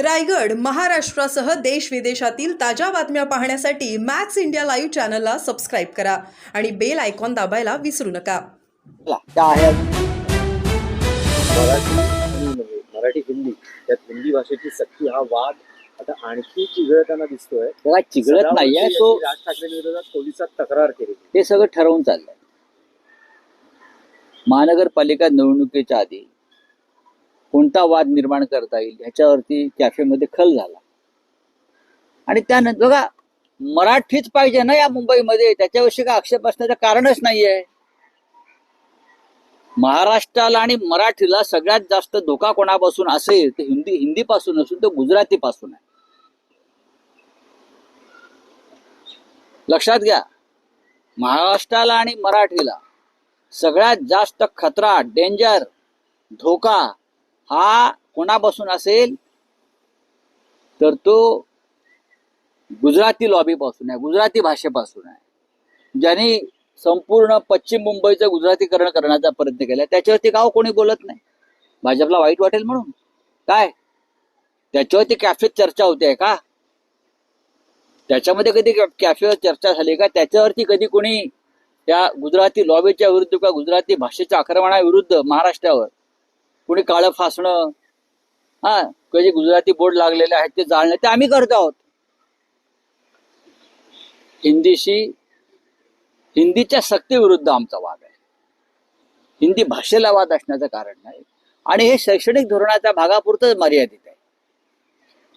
रायगड महाराष्ट्रासह देश विदेशातील ताज्या बातम्या पाहण्यासाठी मॅक्स इंडिया लाईव्ह चॅनलला सबस्क्राईब करा आणि बेल आयकॉन दाबायला विसरू नका. मराठी हिंदी त्यात हिंदी भाषेची सक्ती हा वाद आता आणखी चिघळताना दिसतोय. बघा चिघळत नाहीये तो राज ठाकरे विरोधात पोलिसात तक्रार केली. ते सगळं ठरवून चाललंय. महानगरपालिका निवडणुकीच्या आधी कोणता वाद निर्माण करता येईल ह्याच्यावरती कॅफेमध्ये खल झाला. आणि त्यानंतर बघा मराठीच पाहिजे ना या मुंबईमध्ये? त्याच्याविषयी काय आक्षेप असण्याचं कारणच नाहीये. महाराष्ट्राला आणि मराठीला सगळ्यात जास्त धोका कोणापासून असेल? ते हिंदी हिंदीपासून असून तो गुजरातीपासून आहे. लक्षात घ्या महाराष्ट्राला आणि मराठीला सगळ्यात जास्त खतरा डेंजर धोका हा कोणापासून असेल? तर तो गुजराती लॉबीपासून आहे गुजराती भाषेपासून आहे. ज्यांनी संपूर्ण पश्चिम मुंबईचं गुजरातीकरण करण्याचा प्रयत्न केला त्याच्यावरती गाव कोणी बोलत नाही. भाजपला वाईट वाटेल म्हणून. काय? त्याच्यावरती कॅफेत चर्चा होते का? त्याच्यामध्ये कधी कॅफेवर चर्चा झाली का? त्याच्यावरती कधी कोणी त्या गुजराती लॉबीच्या विरुद्ध किंवा गुजराती भाषेच्या आक्रमणाविरुद्ध महाराष्ट्रावर कुणी काळं फासणं हा कधी गुजराती बोर्ड लागलेले आहेत ते जाळणं ते आम्ही करत आहोत. हिंदीशी हिंदीच्या सक्तीविरुद्ध आमचा वाद आहे. हिंदी भाषेला वाद असण्याचं कारण नाही. आणि हे शैक्षणिक धोरणाच्या भागापुरतच मर्यादित आहे.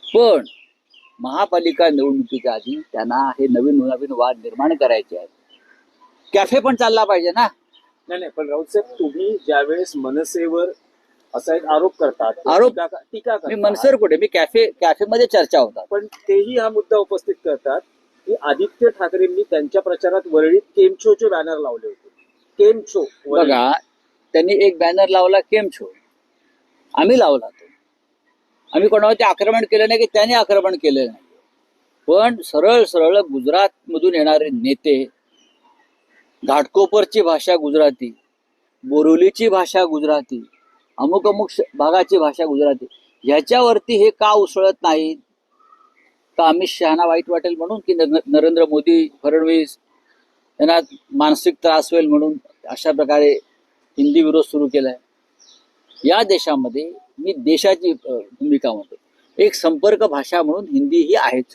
पण महापालिका निवडणुकीच्या आधी त्यांना हे नवीन नवीन वाद निर्माण करायचे आहेत. कॅफे पण चालला पाहिजे ना? नाही नाही पण राऊत साहेब तुम्ही ज्यावेळेस मनसेवर असा एक आरोप करतात. आरोप? टीका टीका मी करतात, मनसर कुठे? मी कॅफे कॅफेमध्ये चर्चा होतात. पण तेही हा मुद्दा उपस्थित करतात की आदित्य ठाकरेंनी त्यांच्या प्रचारात वरळीत केमछोचे बॅनर लावले होते. केमछो वरळी. बघा त्यांनी एक बॅनर लावला केम छो आम्ही लावला तो. आम्ही कोणावरती आक्रमण केलं नाही की त्याने आक्रमण केलं नाही. पण सरळ सरळ गुजरात मधून येणारे नेते घाटकोपरची भाषा गुजराती बोरिवलीची भाषा गुजराती अमुक अमुक श- भागाची भाषा गुजराती. ह्याच्यावरती हे का उसळत नाही? का अमित शहाना वाईट वाटेल म्हणून की नरेंद्र मोदी फडणवीस यांना मानसिक त्रास होईल म्हणून अशा प्रकारे हिंदी विरोध सुरू केलाय. या देशामध्ये मी देशाची भूमिका म्हणतो. एक संपर्क भाषा म्हणून हिंदी ही आहेच.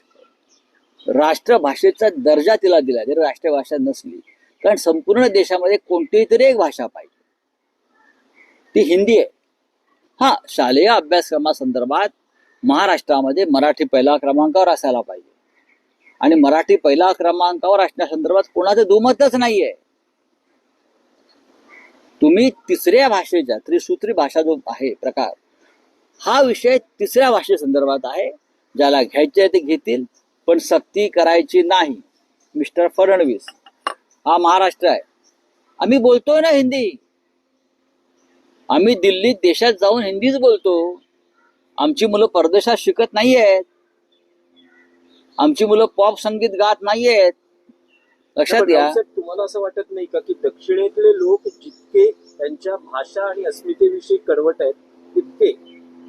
राष्ट्रभाषेचा दर्जा तिला दिला जरी राष्ट्रभाषा नसली कारण संपूर्ण देशामध्ये कोणतीही तरी एक भाषा पाहिजे. ती हिंदी आहे. हा शालेय अभ्यासक्रमासंदर्भात महाराष्ट्रामध्ये मराठी पहिला क्रमांकावर असायला पाहिजे. आणि मराठी पहिला क्रमांकावर असण्यासंदर्भात कोणाचं दुमतच नाहीये. तुम्ही तिसऱ्या भाषेच्या त्रिसूत्री भाषा जो आहे प्रकार हा विषय तिसऱ्या भाषेसंदर्भात आहे ज्याला घ्यायचे ते घेतील पण सक्ती करायची नाही. मिस्टर फडणवीस हा महाराष्ट्र आहे. आम्ही बोलतोय ना हिंदी. आम्ही दिल्लीत देशात जाऊन हिंदीच बोलतो. आमची मुलं परदेशात शिकत नाही आहेत आमची मुलं पॉप संगीत गात नाही आहेत लक्षात घ्या. तुम्हाला असं वाटत नाही का की दक्षिणेतले लोक जितके त्यांच्या भाषा आणि अस्मितेविषयी कडवट आहेत तितके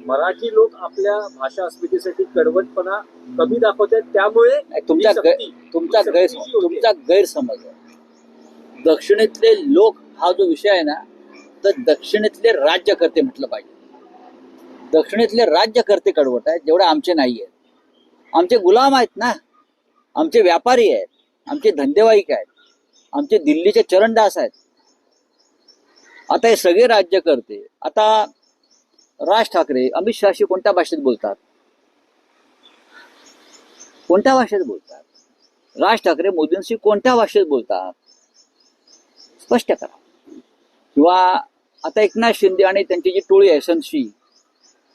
मराठी लोक आपल्या भाषा अस्मितेसाठी कडवटपणा कमी दाखवत आहेत. त्यामुळे तुमचा तुमचा गैर तुमचा गैरसमज आहे. दक्षिणेतले लोक हा जो विषय आहे ना तर दक्षिणेतले राज्यकर्ते म्हटलं पाहिजे. दक्षिणेतले राज्यकर्ते कडवट आहेत जेवढे आमचे नाही आहेत आमचे गुलाम आहेत ना. आमचे व्यापारी आहेत. आमचे धंदेवाईक आहेत. आमचे दिल्लीचे चरणदास आहेत. आता हे सगळे राज्यकर्ते आता राज ठाकरे अमित शहाशी कोणत्या भाषेत बोलतात? कोणत्या भाषेत बोलतात? राज ठाकरे मोदींशी कोणत्या भाषेत बोलतात? स्पष्ट करा. किंवा आता एकनाथ शिंदे आणि त्यांची जी टोळी आहे संशी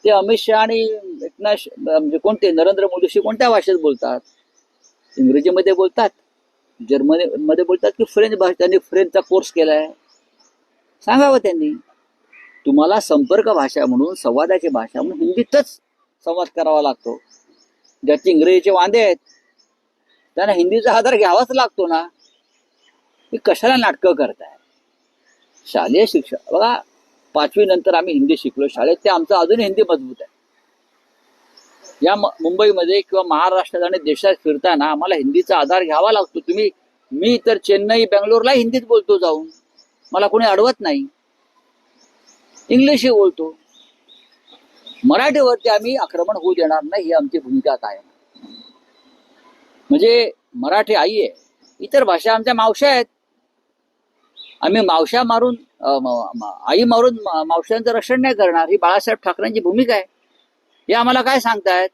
ते अमित शहा आणि एकनाथ म्हणजे कोणते नरेंद्र मोदीशी कोणत्या भाषेत बोलतात? इंग्रजीमध्ये बोलतात? जर्मनी मध्ये बोलतात की फ्रेंच भाषा त्यांनी फ्रेंचचा कोर्स केला आहे सांगावं त्यांनी. तुम्हाला संपर्क भाषा म्हणून संवादाची भाषा म्हणून हिंदीतच संवाद करावा लागतो. ज्याचे इंग्रजीचे वांदे आहेत त्यांना हिंदीचा आधार घ्यावाच लागतो ना. की कशाला नाटकं करताय? शालेय शिक्षण. बघा पाचवी नंतर आम्ही हिंदी शिकलो. शाळेत ते आमचं अजून हिंदी मजबूत आहे. या मुंबईमध्ये किंवा महाराष्ट्रात आणि देशात फिरताना आम्हाला हिंदीचा आधार घ्यावा लागतो. तुम्ही मी तर चेन्नई बँगलोरला हिंदीत बोलतो जाऊन. मला कोणी अडवत नाही. इंग्लिशही बोलतो. मराठीवरती आम्ही आक्रमण होऊ देणार नाही ही आमची भूमिका काय म्हणजे मराठी आई आहे. इतर भाषा आमच्या मावश्या आहेत. आम्ही मावश्या मारून आई मारून मा- मावश्यांचं रक्षण नाही करणार. ही बाळासाहेब ठाकरेंची भूमिका आहे. हे आम्हाला काय सांगतायत?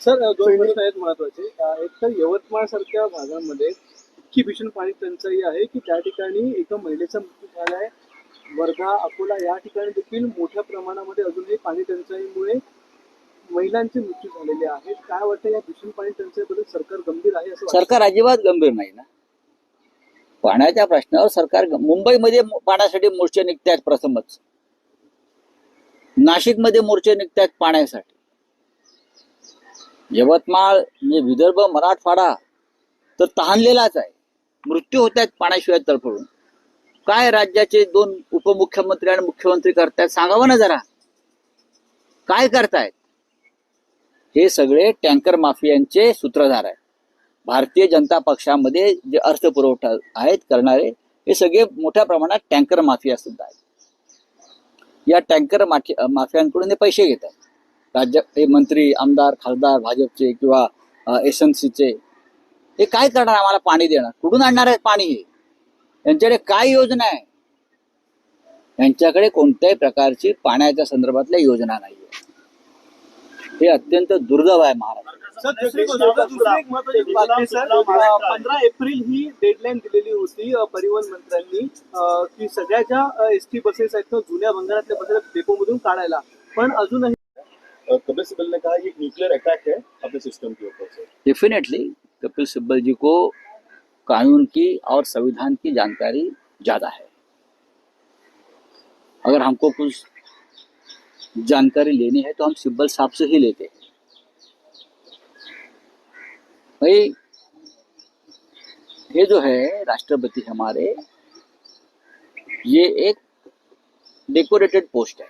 सर दोन प्रश्न आहेत महत्त्वाचे एक तर यवतमाळ सारख्या भागामध्ये इतकी भीषण पाणी टंचाई आहे की त्या ठिकाणी एका महिलेचा मृत्यू झाला आहे वर्धा अकोला या ठिकाणी देखील मोठ्या प्रमाणामध्ये अजूनही पाणी टंचाईमुळे महिलांचे मृत्यू झालेले आहेत. काय वाटतं या भीषण पाणी टंचाईबद्दल सरकार गंभीर आहे? सरकार अजिबात गंभीर नाही ना. पाण्याच्या प्रश्नावर सरकार मुंबईमध्ये पाण्यासाठी मोर्चे निघतायत प्रथमच. नाशिकमध्ये मोर्चे निघतायत पाण्यासाठी. यवतमाळ म्हणजे विदर्भ मराठवाडा तर तहानलेलाच आहे. मृत्यू होत आहेत पाण्याशिवाय तळफळून काय राज्याचे दोन उपमुख्यमंत्री आणि मुख्यमंत्री करतायत सांगावं ना जरा? काय करतायत? हे सगळे टँकर माफियांचे सूत्रधार आहेत. भारतीय जनता पक्षामध्ये जे अर्थपुरवठा आहेत करणारे हे सगळे मोठ्या प्रमाणात टँकर माफिया सुद्धा आहेत. या टँकर माफि माफियांकडून हे पैसे घेत आहेत. राज्य हे मंत्री आमदार खासदार भाजपचे किंवा एस एन सीचे हे काय करणार आम्हाला पाणी देणार? कुठून आणणार आहे पाणी हे? यांच्याकडे काय योजना आहे? यांच्याकडे कोणत्याही प्रकारची पाण्याच्या संदर्भातल्या योजना नाही हे अत्यंत दुर्दैव आहे महाराष्ट्र. सर दुसरी गोष्ट दुसरी एक सर पंधरा एप्रिल ही डेडलाईन दिलेली होती परिवहन मंत्र्यांनी की सगळ्या ज्या एस टी बसेस आहेत जुन्या भंगारातल्या बसेस डेपोमधून काढायला. पण अजूनही कपिल सिब्बल ने कहा ये न्यूक्लियर अटैक है अपने सिस्टम के ऊपर से। डेफिनेटली कपिल सिब्बल जी को कानून की और संविधान की जानकारी ज़्यादा है। अगर हमको कुछ जानकारी लेनी है तो हम सिब्बल साहब से ही लेते हैं। भाई, ये जो है राष्ट्रपति हमारे, ये एक डेकोरेटेड पोस्ट है।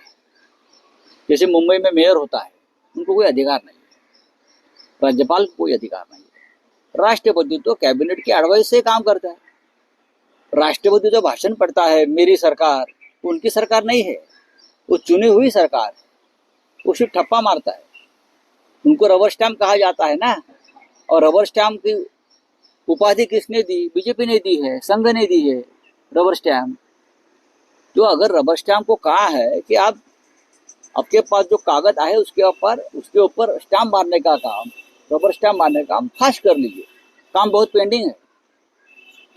जैसे मुंबई में मेयर होता है, उनको कोई अधिकार नहीं है। राज्यपाल को कोई अधिकार नहीं है। राष्ट्रपति तो कैबिनेट की एडवाइस से काम करता है। राष्ट्रपति जो भाषण पढ़ता है, मेरी सरकार, उनकी सरकार नहीं है। वो चुनी हुई सरकार वो सिर्फ़ ठप्पा मारता है। उनको रबर स्टैम्प कहा जाता है ना? और रबर स्टैम्प की उपाधि किसने दी? बीजेपी ने दी है, संघ ने दी है रबर स्टैम्प। तो अगर रबर स्टैम्प को कहा है कि आप, आपके पास जो कागज़ आए उसके ऊपर उसके ऊपर स्टैम्प मारने का काम, रबर स्टैम्प मारने का काम, फास्ट कर लीजिए। काम बहुत पेंडिंग है।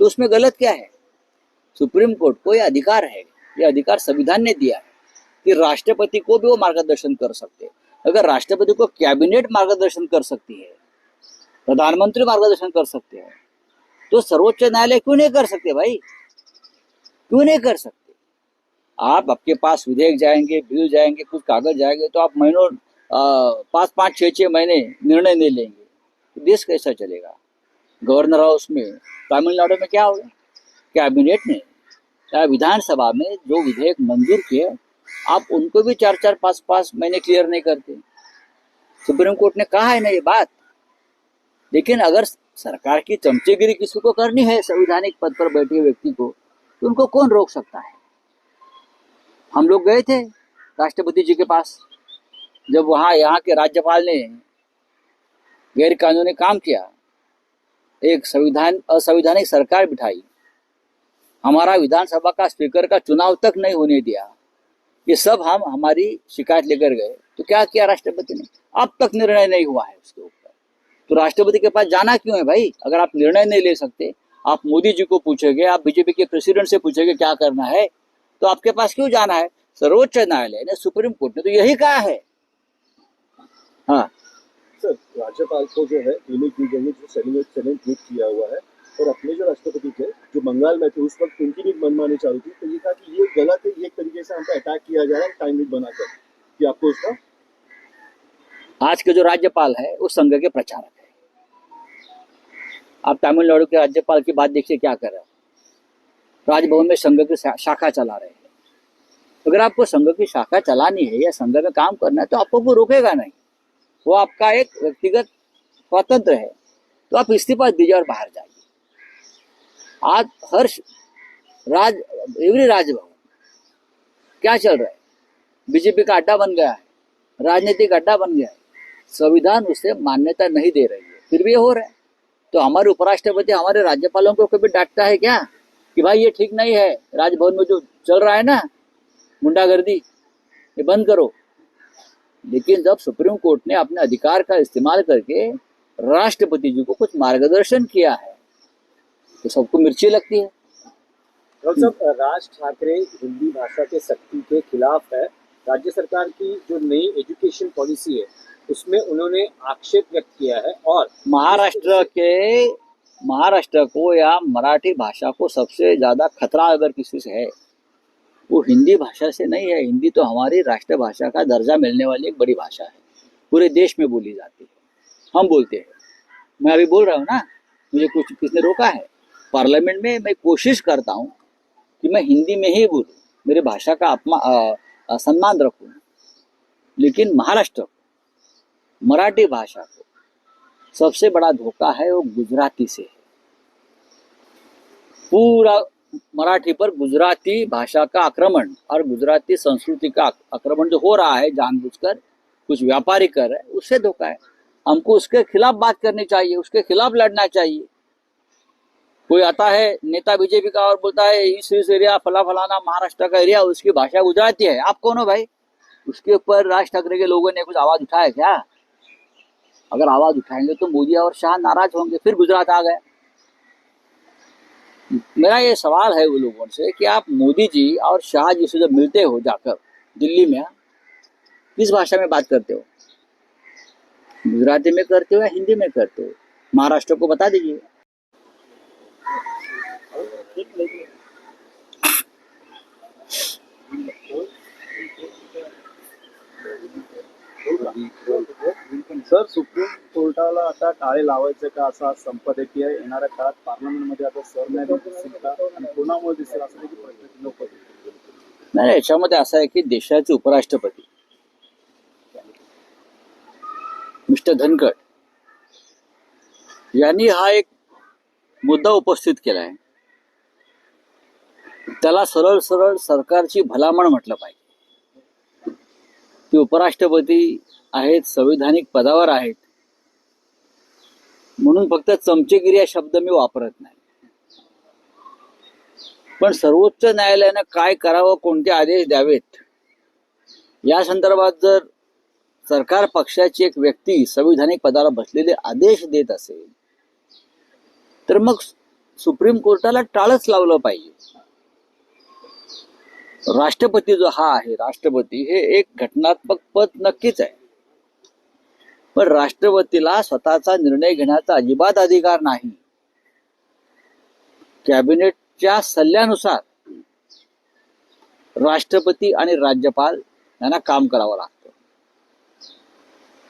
तो उसमें गलत क्या है? सुप्रीम कोर्ट को यह अधिकार है यह अधिकार संविधान ने दिया है कि राष्ट्रपति को भी वो मार्गदर्शन कर सकते अगर राष्ट्रपति को कैबिनेट मार्गदर्शन कर सकती है प्रधानमंत्री मार्गदर्शन कर सकते हैं। तो सर्वोच्च न्यायालय क्यों नहीं कर सकते भाई? क्यों नहीं कर सकते? आप आपके पास विधेयक जाएँगे, बिल जाएँगे, कुछ कागज़ जाएँगे तो आप महीनों पाँच पाँच छः छः महीने निर्णय नहीं लेंगे। तो देश कैसा चलेगा? गवर्नर हाउस में तमिलनाडु में क्या होगा? कैबिनेट ने या विधानसभा में जो विधेयक मंजूर किए, आप उनको भी चार चार, पाँच पाँच महीने क्लियर नहीं करते। सुप्रीम कोर्ट ने कहा है ना ये बात? लेकिन अगर सरकार की चमचेगिरी किसी को करनी है, संवैधानिक पद पर बैठे व्यक्ति को तो उनको कौन रोक सकता है? हम लोग गए थे राष्ट्रपति जी के पास, जब वहाँ यहाँ के राज्यपाल ने गैर कानूनी काम किया, एक संविधान, असंवैधानिक सरकार बिठाई। हमारा विधानसभा का स्पीकर का चुनाव तक नहीं होने दिया। ये सब हम, हमारी शिकायत लेकर गए। तो क्या किया राष्ट्रपति ने? अब तक निर्णय नहीं हुआ है उसके ऊपर। तो राष्ट्रपति के पास जाना क्यों है भाई? अगर आप निर्णय नहीं ले सकते आप मोदी जी को पूछोगे आप बीजेपी के प्रेसिडेंट से पूछोगे क्या करना है तो आपके पास क्यों जाना है? सर्वोच्च न्यायालय ने सुप्रीम कोर्ट ने तो यही कहा है। हाँ। सर राज्यपाल को जो है ईमेल की गई है जो सेलिब्रेट सेलिब्रेट ट्वीट किया हुआ है और अपने जो राष्ट्रपति थे जो बंगाल में थे उस वक्त उनकी भी मनमानी चालू थी तो ये कहा कि ये गलत है ये एक तरीके से हम पे अटैक किया जा रहा है टाइम लिमिट बनाकर। कि आपको उसका आज के जो राज्यपाल है वो संघ के प्रचारक आप तमिलनाडु के राज्यपाल की बात देखिए क्या कर रहे हैं। राजभवन में संघ की शाखा चला रहे हैं। अगर आपको संघ की शाखा चलानी है या संघ में काम करना है तो आपको कोई रोकेगा नहीं। वो आपका एक व्यक्तिगत स्वतंत्र है। तो आप इस्तीफा दीजिए और बाहर जाइए। आज हर राज, एवरी राजभवन क्या चल रहा है? बीजेपी का अड्डा बन गया है। राजनीतिक अड्डा बन गया है। संविधान उसे मान्यता नहीं दे रही है। फिर भी हो रहा है। तो हमारे उपराष्ट्रपति हमारे राज्यपालों को कभी डांटता है क्या कि भाई ये ठीक नहीं है? राजभवन में जो चल रहा है ना गुंडागर्दी ये बंद करो। लेकिन जब सुप्रीम कोर्ट ने अपने अधिकार का इस्तेमाल करके राष्ट्रपति जी को कुछ मार्गदर्शन किया है तो सबको मिर्ची लगती है। राज ठाकरे हिंदी भाषा के शक्ति के खिलाफ है। राज्य सरकार की जो नई एजुकेशन पॉलिसी है उसमें उन्होंने आक्षेप व्यक्त किया है और महाराष्ट्र के महाराष्ट्र को या मराठी भाषा को सबसे ज़्यादा खतरा अगर किसी से है वो हिंदी भाषा से नहीं है। हिंदी तो हमारी राष्ट्रभाषा का दर्जा मिलने वाली एक बड़ी भाषा है। पूरे देश में बोली जाती है। हम बोलते हैं। मैं अभी बोल रहा हूँ ना मुझे कुछ किसने रोका है? पार्लियामेंट में मैं कोशिश करता हूँ कि मैं हिंदी में ही बोलूँ। मेरे भाषा का अपमा अ, अ, सम्मान रखूँ। लेकिन महाराष्ट्र मराठी भाषा को सबसे बड़ा धोखा है वो गुजराती से है। पूरा मराठी पर गुजराती भाषा का आक्रमण और गुजराती संस्कृति का आक्रमण जो हो रहा है, जानबूझकर कुछ व्यापारी कर रहे हैं, उससे धोखा है। हमको उसके खिलाफ बात करनी चाहिए, उसके खिलाफ लड़ना चाहिए। कोई आता है, नेता बीजेपी का और बोलता है, इस इस एरिया फला फलाना महाराष्ट्र का एरिया, उसकी भाषा गुजराती है। आप कौन हो भाई? उसके ऊपर राज ठाकरे के लोगों ने कुछ आवाज़ उठाया क्या? अगर आवाज़ उठाएँगे तो मोदी और शाह नाराज़ होंगे, फिर गुजरात आ गए। मेरा ये सवाल है वो लोगों से कि आप मोदी जी और शाह जी से जब मिलते हो जाकर दिल्ली में, किस भाषा में बात करते हो? गुजराती में करते हो या हिंदी में करते हो? महाराष्ट्र को बता दीजिए। सर सुप्रीम कोर्टाला आता टाळे लावायचं का? असा संपदेकीय येणाऱ्या काळात पार्लमेंटमध्ये आता सरन्यायाधीश दिसतील का? आणि कोणामुळे दिसेल? असं देखील प्रश्न नको नाही याच्यामध्ये असं आहे की देशाचे उपराष्ट्रपती मिस्टर धनखड यांनी हा एक मुद्दा उपस्थित केला आहे त्याला सरळ सरळ सरकारची भलामण म्हटलं पाहिजे. ते उपराष्ट्रपती आहेत संविधानिक पदावर आहेत. म्हणून फक्त चमचेगिरी हा शब्द मी वापरत नाही. पण सर्वोच्च न्यायालयानं काय करावं कोणते आदेश द्यावेत? या संदर्भात जर सरकार पक्षाची एक व्यक्ती संविधानिक पदाला बसलेले आदेश देत असेल तर मग सुप्रीम कोर्टाला टाळच लावलं पाहिजे. राष्ट्रपती जो हा आहे राष्ट्रपती हे एक घटनात्मक पद नक्कीच आहे. पण राष्ट्रपतीला स्वतःचा निर्णय घेण्याचा अजिबात अधिकार नाही. कॅबिनेटच्या सल्ल्यानुसार राष्ट्रपती आणि राज्यपाल यांना काम करावं लागतं.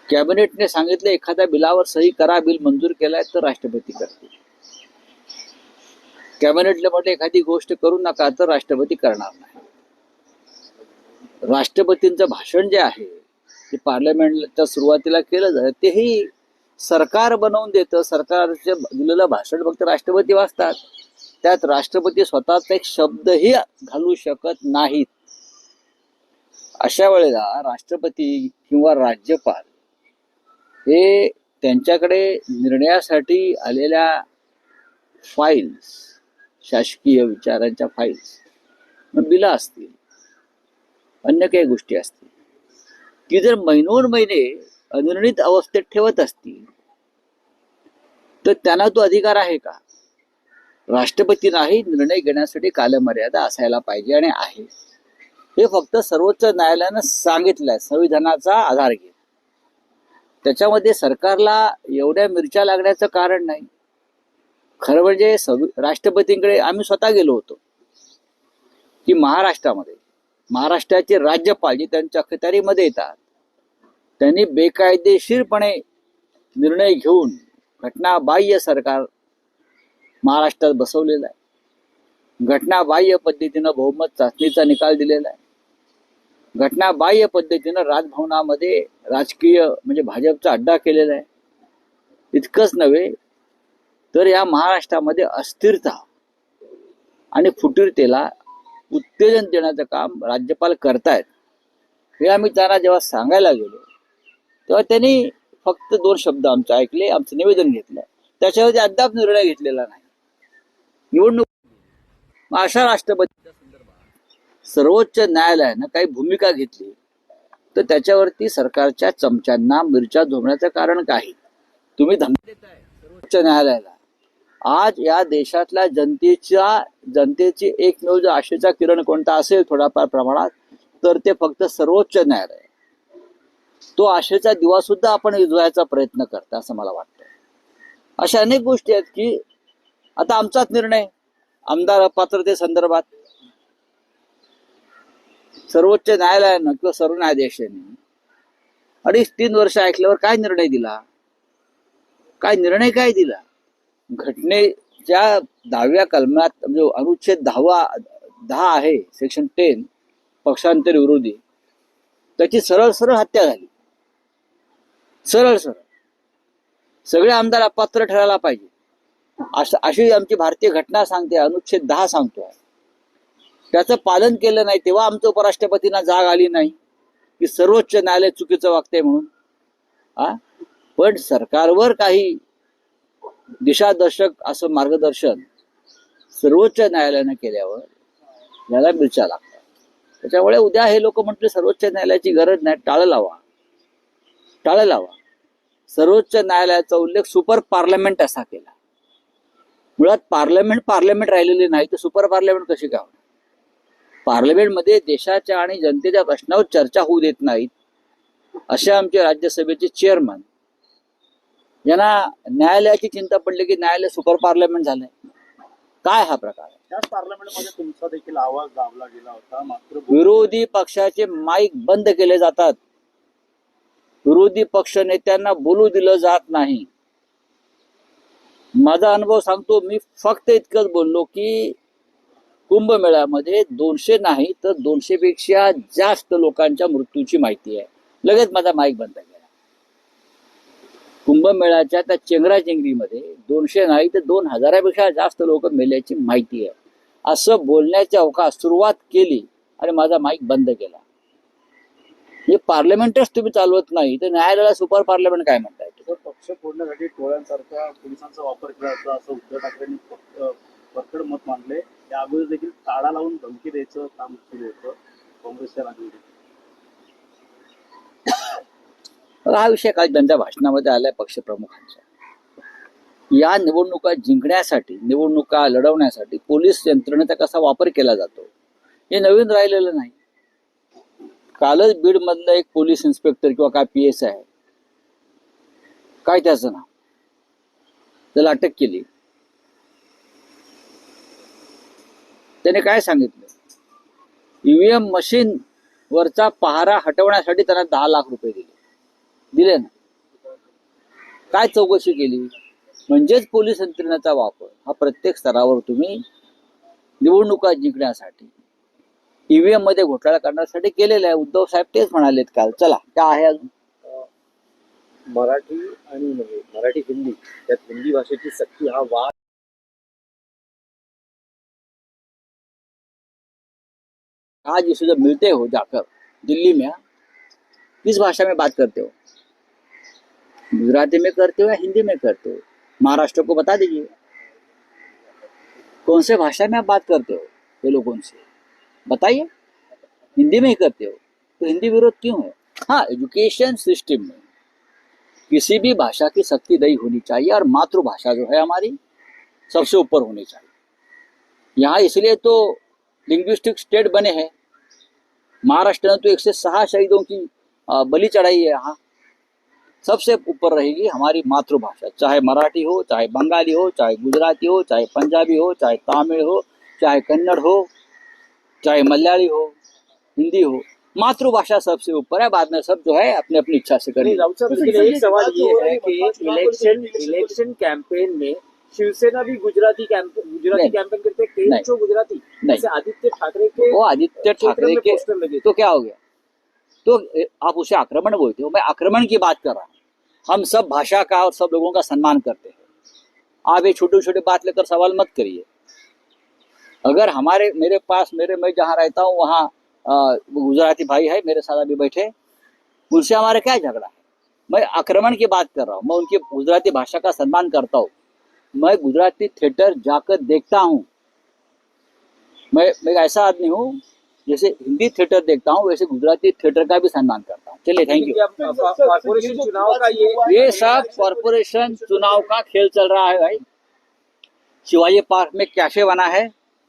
कॅबिनेटने सांगितलं एखाद्या बिलावर सही करा बिल मंजूर केलाय तर राष्ट्रपती करतील. कॅबिनेटला म्हटलं एखादी गोष्ट करू नका तर राष्ट्रपती करणार नाही. राष्ट्रपतींचं भाषण जे आहे ते पार्लमेंटच्या सुरुवातीला केलं जातं तेही सरकार बनवून देतं. सरकारचे दिलेलं भाषण फक्त राष्ट्रपती वाचतात. त्यात राष्ट्रपती स्वतःचा एक शब्दही घालू शकत नाहीत. अशा वेळेला राष्ट्रपती किंवा राज्यपाल हे त्यांच्याकडे निर्णयासाठी आलेल्या फाईल्स शासकीय विचारांच्या फाईल्स बिलं असतील. अन्य काही गोष्टी असतील. ती जर महिनोन महिने अनिर्णित अवस्थेत ठेवत असतील तर त्यांना तो अधिकार आहे का? राष्ट्रपतींनाही निर्णय घेण्यासाठी कालमर्यादा असायला पाहिजे आणि आहे. हे फक्त सर्वोच्च न्यायालयानं सांगितलंय संविधानाचा आधार घेत. त्याच्यामध्ये सरकारला एवढ्या मिरच्या लागण्याचं कारण नाही. खरं म्हणजे सवि राष्ट्रपतींकडे आम्ही स्वतः गेलो होतो की महाराष्ट्रामध्ये महाराष्ट्राचे राज्यपाल जे त्यांच्या अखत्यारीमध्ये येतात त्यांनी बेकायदेशीरपणे निर्णय घेऊन घटनाबाह्य सरकार महाराष्ट्रात बसवलेलं आहे. घटनाबाह्य पद्धतीनं बहुमत चाचणीचा निकाल दिलेला आहे. घटना बाह्य पद्धतीनं राजभवनामध्ये राजकीय म्हणजे भाजपचा अड्डा केलेला आहे. इतकंच नव्हे तर या महाराष्ट्रामध्ये अस्थिरता आणि फुटीरतेला उत्तेजन देण्याचं काम राज्यपाल करतायत हे आम्ही त्यांना जेव्हा सांगायला गेलो तेव्हा त्यांनी फक्त दोन शब्द आमचे ऐकले आमचं निवेदन घेतलं. त्याच्यावरती अद्याप निर्णय घेतलेला नाही. निवडणूक अशा राष्ट्रपतीच्या संदर्भात सर्वोच्च न्यायालयानं काही भूमिका घेतली तर त्याच्यावरती सरकारच्या चमच्यांना मिरच्या धुमण्याचं कारण काय तुम्ही धमकी देताय सर्वोच्च न्यायालयाला. आज या देशातल्या जनतेच्या जनतेची एक जर आशेचा किरण कोणता असेल थोड्याफार प्रमाणात तर ते फक्त सर्वोच्च न्यायालय. तो आशेचा दिवा सुद्धा आपण विजवायचा प्रयत्न करता असं मला वाटतं अशा अनेक गोष्टी आहेत की आता आमचाच निर्णय आमदार अपात्रते संदर्भात. सर्वोच्च न्यायालयानं किंवा सर्व न्यायाधीशांनी अडीच तीन वर्ष ऐकल्यावर काय निर्णय दिला? काय निर्णय काय दिला? घटनेच्या दहाव्या कलमात म्हणजे अनुच्छेद दहावा दहा आहे सेक्शन टेन पक्षांतर विरोधी त्याची सरळ सरळ हत्या झाली. सरळ सरळ. सगळे आमदार अपात्र ठरायला पाहिजे. अश- अशी आमची भारतीय घटना सांगते अनुच्छेद दहा सांगतोय त्याचं पालन केलं नाही तेव्हा आमचं उपराष्ट्रपतींना जाग आली नाही की सर्वोच्च न्यायालय चुकीचं वागतंय म्हणून. हा पण सरकारवर काही दिशादर्शक असं मार्गदर्शन सर्वोच्च न्यायालयानं केल्यावर याला मिरच्या लागतात. त्याच्यामुळे उद्या हे लोक म्हटले सर्वोच्च न्यायालयाची गरज नाही टाळं लावा. टाळं लावा. सर्वोच्च न्यायालयाचा उल्लेख सुपर पार्लमेंट असा केला. मुळात पार्लमेंट पार्लमेंट राहिलेली नाही तर सुपर पार्लमेंट कशी काय पार्लमेंटमध्ये देशाच्या आणि जनतेच्या प्रश्नावर चर्चा होऊ देत नाहीत असे आमचे राज्यसभेचे चेअरमन यांना न्यायालयाची चिंता पडली की न्यायालय सुपर पार्लमेंट झालंय. काय हा प्रकार? आहे? त्याच पार्लमेंटमध्ये तुमचा देखील आवाज दाबला गेला होता मात्र विरोधी पक्षाचे माईक बंद केले जातात. विरोधी पक्ष नेत्यांना बोलू दिलं जात नाही. माझा अनुभव सांगतो मी फक्त इतकंच बोललो की कुंभमेळ्यामध्ये दोनशे नाही तर दोनशे पेक्षा जास्त लोकांच्या मृत्यूची माहिती आहे. लगेच माझा माईक बंद केला. कुंभमेळ्याच्या त्या चेंगराचेंगरीमध्ये दोनशे नाही तर दोन हजारापेक्षा जास्त लोक मेल्याची माहिती आहे. असं बोलण्याची अवकाश सुरुवात केली आणि माझा माईक बंद केला. हे पार्लमेंटच तुम्ही चालवत नाही तर न्यायालयाला सुपर पार्लमेंट काय म्हणताय? पक्ष फोडण्यासाठी टोळ्यांसारख्या पोलिसांचा वापर केला जातो असं उद्धव ठाकरेंनी प- परखड मत मांडले. त्या अगोदर देखील ताळा लावून धमकी द्यायचं काम सुरू होतं. काँग्रेसच्या राजनीतीत तर हा विषय काल त्यांच्या भाषणामध्ये आलाय पक्षप्रमुखांचा. या निवडणुका जिंकण्यासाठी निवडणुका लढवण्यासाठी पोलीस यंत्रणेचा कसा वापर केला जातो हे नवीन राहिलेलं नाही. कालच बीड मधलं एक पोलीस इन्स्पेक्टर किंवा काय पी एस आहे काय त्याचं नाव? त्याला अटक केली. त्याने काय सांगितलं? ईव्हीएम मशीन वरचा पहारा हटवण्यासाठी त्यांना दहा लाख रुपये दिले. दिले ना. काय चौकशी केली? म्हणजेच पोलीस यंत्रणेचा वापर. हा प्रत्येक स्तरावर तुम्ही निवडणुका जिंकण्यासाठी ईव्हीएममध्ये घोटाळा करण्यासाठी केलेला आहे. उद्धव साहेब तेच म्हणालेत काल. चला त्या आहे अजून. मराठी आणि नव्हे मराठी हिंदी त्यात हिंदी भाषेची सक्ती हा वाद आज इसे जब मिलते हो जाकर दिल्ली में किस भाषा में बात करते हो. गुजराती में करते हो या हिंदी में करते हो? महाराष्ट्र को बता दीजिए। कौन से भाषा में आप बात करते हो ये लोगों से? बताइए। हिंदी में ही करते हो। तो हिंदी विरोध क्यों है? हाँ एजुकेशन सिस्टम में किसी भी भाषा की सख्ती नहीं होनी चाहिए और मातृभाषा जो है हमारी सबसे ऊपर होनी चाहिए। यहाँ इसलिए तो लिंग्विस्टिक स्टेट बने हैं। महाराष्ट्र ने तो एक से सहा शहीदों की बलि चढ़ाई है यहाँ। सबसे ऊपर रहेगी हमारी मातृभाषा चाहे मराठी हो चाहे बंगाली हो चाहे गुजराती हो चाहे पंजाबी हो चाहे तमिल हो चाहे कन्नड़ हो चाहे मलयाली हो हिंदी हो। मातृभाषा सबसे ऊपर है बाद में सब जो है अपनी अपनी इच्छा से लेकिन एक सवाल ये है कि इलेक्शन इलेक्शन कैंपेन में शिवसेना भी गुजराती कैंपेन गुजराती कैंपेन करते हैं गुजराती। नहीं। आदित्य ठाकरे के वो आदित्य ठाकरे के तो क्या हो गया? तो आप उसे आक्रमण बोलते हो। मैं आक्रमण की बात कर रहा हूँ। हम सब भाषा का और सब लोगों का सम्मान करते हैं। आप ये छोटे छोटे बात लेकर सवाल मत करिए। अगर हमारे, मेरे पास, मेरे, मैं जहाँ रहता हूँ, वहाँ गुजराती भाई है, मेरे साथ अभी बैठे, उनसे हमारा क्या झगड़ा है? मैं आक्रमण की बात कर रहा हूँ, मैं उनकी गुजराती भाषा का सम्मान करता हूँ। मैं गुजराती थिएटर जाकर देखता हूँ। मैं मैं ऐसा आदमी हूँ जैसे हिंदी थिएटर देखता हूँ वैसे गुजराती थिएटर का भी सम्मान करता हूँ। चलिए थैंक यू ये कॉर्पोरेशन चुनाव का ये ये सब कॉरपोरेशन चुनाव का खेल चल रहा है भाई। शिवाजी पार्क में कैफ़े बना है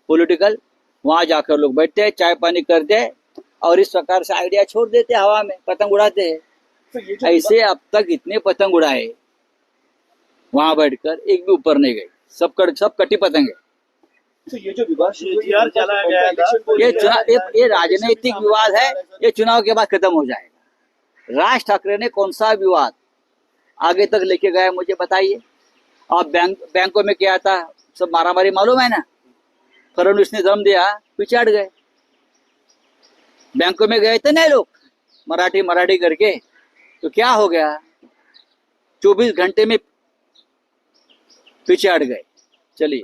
पॉलिटिकल वहाँ जाकर लोग बैठते हैं चाय पानी करते हैं और इस प्रकार से आइडिया छोड़ देते हैं हवा में पतंग उड़ाते हैं। तो ऐसे अब तक इतने पतंग उड़ाए वहाँ बैठकर एक भी ऊपर नहीं गई। सब कट सब कटी पतंग। है तो ये जो विवाद ये चुनाव ये, ये राजनीतिक विवाद है ये चुनाव के बाद खत्म हो जाएगा। राज ठाकरे ने कौन सा विवाद आगे तक लेके गया मुझे बताइए। आप बैंक बैंकों में क्या था? सब मारामारी मालूम है ना? फडणवीस ने दम दिया पीछे हट गए। बैंकों में गए थे ना लोग मराठी मराठी करके। तो क्या हो गया? चौबीस घंटे में पीछे हट गए। चलिए।